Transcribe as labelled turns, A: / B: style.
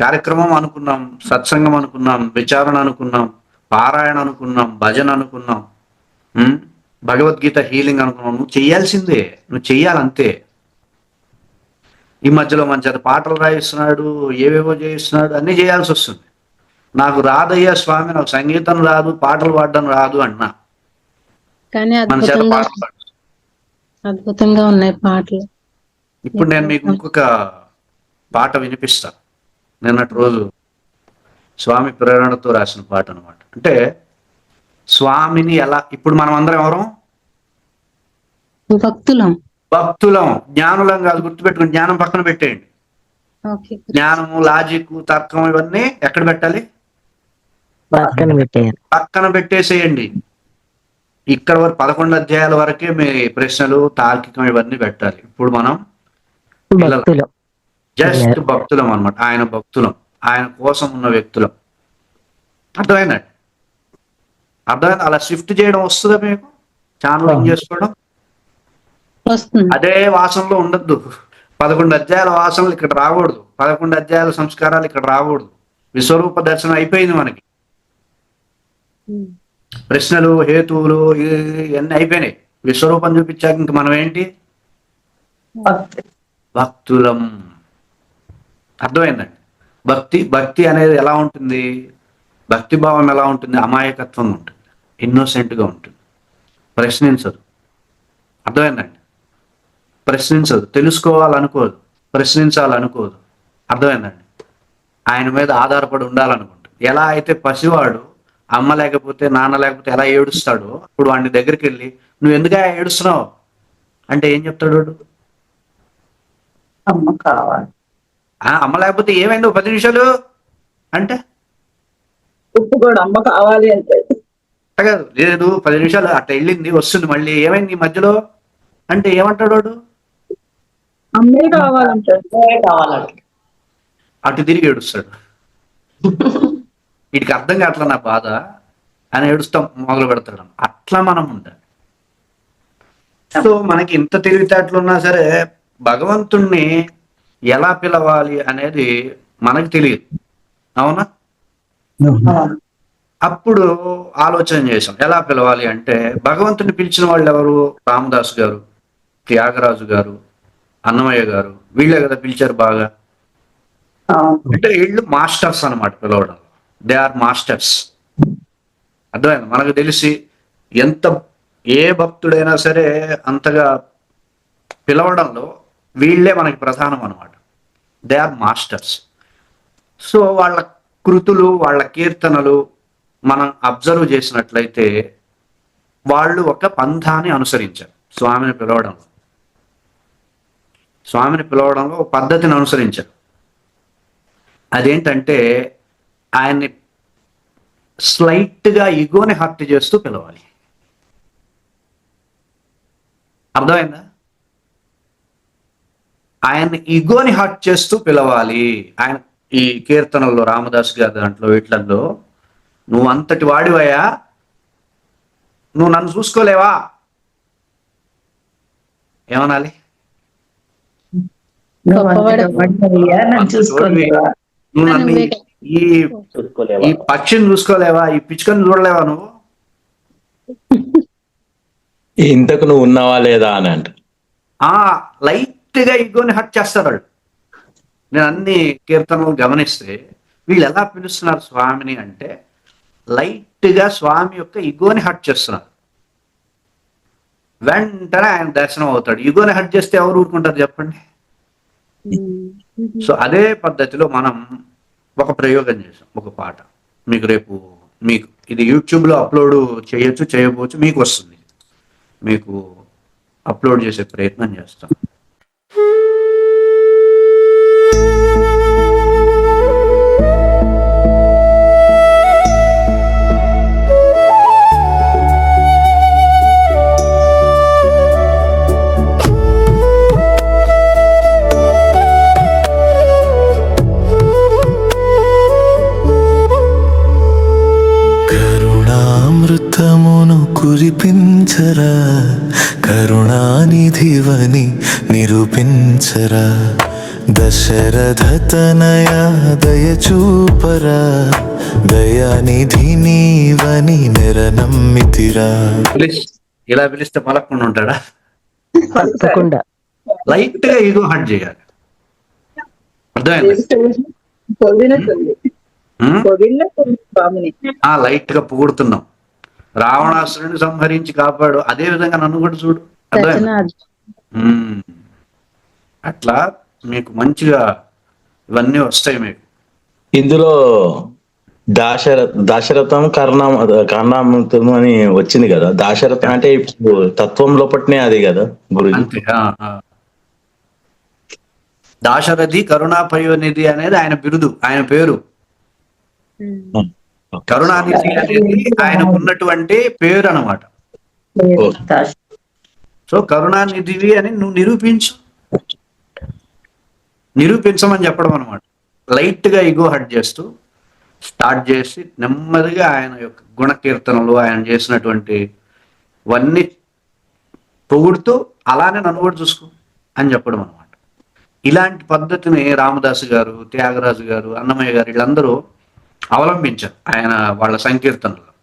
A: కార్యక్రమం అనుకున్నాం సత్సంగం అనుకున్నాం విచారణ అనుకున్నాం పారాయణ అనుకున్నాం భజన అనుకున్నాం? భగవద్గీత హీలింగ్ అనుకున్నాం. నువ్వు చెయ్యాల్సిందే నువ్వు చెయ్యాలంతే. ఈ మధ్యలో మంచి పాటలు రాయిస్తున్నాడు ఏవేవో చేయిస్తున్నాడు అన్నీ చేయాల్సి వస్తుంది. నాకు రాదయ్యా స్వామి నాకు సంగీతం రాదు పాటలు పాడడం రాదు అన్నా.
B: కానీ
A: మన చేత పాటలు
B: అద్భుతంగా ఉన్నాయి పాటలు.
A: ఇప్పుడు నేను మీకు ఇంకొక పాట వినిపిస్తా. నిన్నటి రోజు స్వామి ప్రేరణతో రాసిన పాట అనమాట అంటే స్వామిని ఎలా ఇప్పుడు మనం అందరం ఎవరం?
B: భక్తులం.
A: భక్తులం. జ్ఞానులం కాదు గుర్తుపెట్టుకుని జ్ఞానం పక్కన పెట్టేయండి.
B: ఓకే.
A: జ్ఞానము లాజిక్ తర్కం ఇవన్నీ ఎక్కడ పెట్టాలి?
C: పక్కన
A: పక్కన పెట్టేసేయండి. ఇక్కడ వరకు పదకొండు అధ్యాయాల వరకే మీ ప్రశ్నలు తార్కికం ఇవన్నీ పెట్టాలి. ఇప్పుడు మనం
C: భక్తులు.
A: జస్ట్ భక్తులం అన్నమాట. ఆయన భక్తులం. ఆయన కోసం ఉన్న వ్యక్తులం. అర్థమైందండి అర్థమైంది? అలా షిఫ్ట్ చేయడం వస్తుందా మీకు? ఛానల్ చేసుకోవడం? అదే వాసనలో ఉండద్దు. పదకొండు అధ్యాయాల వాసనలు ఇక్కడ రాకూడదు. పదకొండు అధ్యాయాల సంస్కారాలు ఇక్కడ రాకూడదు. విశ్వరూప దర్శనం అయిపోయింది మనకి.
B: ఉమ్.
A: ప్రశ్నలు హేతువులు ఇవన్నీ అయిపోయినాయి. విశ్వరూపం చూపించాక ఇంక మనం ఏంటి భక్తులం. అర్థమైందండి భక్తి భక్తి అనేది ఎలా ఉంటుంది? భక్తి భావం ఎలా ఉంటుంది? అమాయకత్వం ఉంటుంది. ఇన్నోసెంట్గా గా ఉంటుంది. ప్రశ్నించదు. అర్థమైందండి ప్రశ్నించదు. తెలుసుకోవాలనుకోదు. ప్రశ్నించాలనుకోదు. అర్థమైందండి ఆయన మీద ఆధారపడి ఉండాలనుకుంటుంది. ఎలా అయితే పసివాడు అమ్మ లేకపోతే నాన్న లేకపోతే ఎలా ఏడుస్తాడో ఇప్పుడు వాడిని దగ్గరికి వెళ్ళి నువ్వు ఎందుకు ఏడుస్తున్నావు? అంటే ఏం చెప్తాడు
D: అమ్మ కావాలి.
A: అమ్మ లేకపోతే ఏమైంది పది నిమిషాలు అంటే?
D: ఉప్పు కూడా అమ్మ కావాలి అంటే.
A: కాదు లేదు పది నిమిషాలు అట్లా వెళ్ళింది వస్తుంది మళ్ళీ. ఏమైంది ఈ మధ్యలో? అంటే ఏమంటాడు వాడు?
D: అమ్మే కావాలంటే. కావాలంటే.
A: అటు తిరిగి ఏడుస్తాడు. వీటికి అర్థం కావట్లా నా బాధ? అని ఏడుస్తాం మొదలు పెడతాడు. అట్లా మనం ఉండాలి. సో మనకి ఇంత తెలివితేటలు ఉన్నా సరే భగవంతుణ్ణి ఎలా పిలవాలి అనేది మనకు తెలియదు. అవునా? అప్పుడు ఆలోచన చేశాం. ఎలా పిలవాలి అంటే భగవంతుని పిలిచిన వాళ్ళు ఎవరు? రామదాస్ గారు త్యాగరాజు గారు అన్నమయ్య గారు. వీళ్ళే కదా పిలిచారు బాగా. అంటే వీళ్ళు మాస్టర్స్ అన్నమాట పిలవడం దే ఆర్ మాస్టర్స్ అర్థమైంది? మనకు తెలిసి ఎంత ఏ భక్తుడైనా సరే అంతగా పిలవడంలో వీళ్ళే మనకి ప్రధానం అన్నమాట. దే ఆర్ మాస్టర్స్ సో వాళ్ళ కృతులు వాళ్ళ కీర్తనలు మనం అబ్జర్వ్ చేసినట్లయితే వాళ్ళు ఒక పంథాన్ని అనుసరించారు స్వామిని పిలవడంలో. స్వామిని పిలవడంలో ఒక పద్ధతిని అనుసరించారు. అదేంటంటే ఆయన్ని స్లైట్గా ఈగోని హర్ట్ చేస్తూ పిలవాలి. అర్థమైందా? ఆయన్ని ఇగోని హర్ట్ చేస్తూ పిలవాలి. ఆయన ఈ కీర్తనల్లో రామదాస్ గారి దాంట్లో వీటిలలో నువ్వు అంతటి వాడివయ్యా. నువ్వు నన్ను చూసుకోలేవా? ఏమనాలి? నువ్వు నన్ను ఈ- ఈ ఈ పక్షిని చూసుకోలేవా? ఈ పిచ్చుకని చూడలేవా నువ్వు?
E: ఇంతకు నువ్వు ఉన్నావా లేదా అని అంట.
A: ఆ లైట్ గా ఇగోని హట్ చేస్తారు వాళ్ళు. నేను అన్ని కీర్తనలు గమనిస్తే వీళ్ళు ఎలా పిలుస్తున్నారు స్వామిని అంటే లైట్గా స్వామి యొక్క ఇగోని హట్ చేస్తున్నారు. వెంటనే ఆయన దర్శనం అవుతాడు. ఇగోని హట్ చేస్తే ఎవరు ఊరుకుంటారు చెప్పండి? సో అదే పద్ధతిలో మనం ఒక ప్రయోగం చేసాం ఒక పాట. మీకు రేపు మీకు ఇది యూట్యూబ్లో అప్లోడ్ చేయొచ్చు చేయకపోవచ్చు మీకు వస్తుంది. మీకు అప్లోడ్ చేసే ప్రయత్నం చేస్తాం.
F: కరుణానిధివని నిరూపించరా. దశరథ తనయ దయచూపరా. దయానిధి నీవని నిరనమ్మితిరా.
A: పిలిచి ఇలా పిలిస్తే పలకుండా ఉంటాడా?
C: తప్పకుండా
A: లైట్గా ఈగో హట్ చేయాలి. లైట్గా పొగుడుతున్నాం. రావణాసురుని సంహరించి కాపాడు. అదే విధంగా నన్ను కూడా చూడు. అట్లా మీకు మంచిగా ఇవన్నీ వస్తాయి మీకు.
E: ఇందులో దాశర దశరథం కర్ణం కర్ణామృతం అని వచ్చింది కదా. దాశరథం అంటే ఇప్పుడు తత్వం లోపట్నే అది కదా గురుజీ.
A: దాశరథి కరుణాపయోనిధి అనేది ఆయన బిరుదు ఆయన పేరు. కరుణానిధి అనేది ఆయనకు ఉన్నటువంటి పేరు అన్నమాట సో కరుణానిధివి అని నువ్వు నిరూపించు. నిరూపించమని చెప్పడం అనమాట లైట్గా ఇగో హట్ చేస్తూ స్టార్ట్ చేసి నెమ్మదిగా ఆయన యొక్క గుణకీర్తనలు ఆయన చేసినటువంటి ఇవన్నీ పొగుడుతూ అలానే నన్ను కూడా చూసుకో అని చెప్పడం అనమాట ఇలాంటి పద్ధతిని రామదాసు గారు త్యాగరాజు గారు అన్నమయ్య గారు వీళ్ళందరూ అవలంబించారు ఆయన వాళ్ళ సంకీర్తనలు.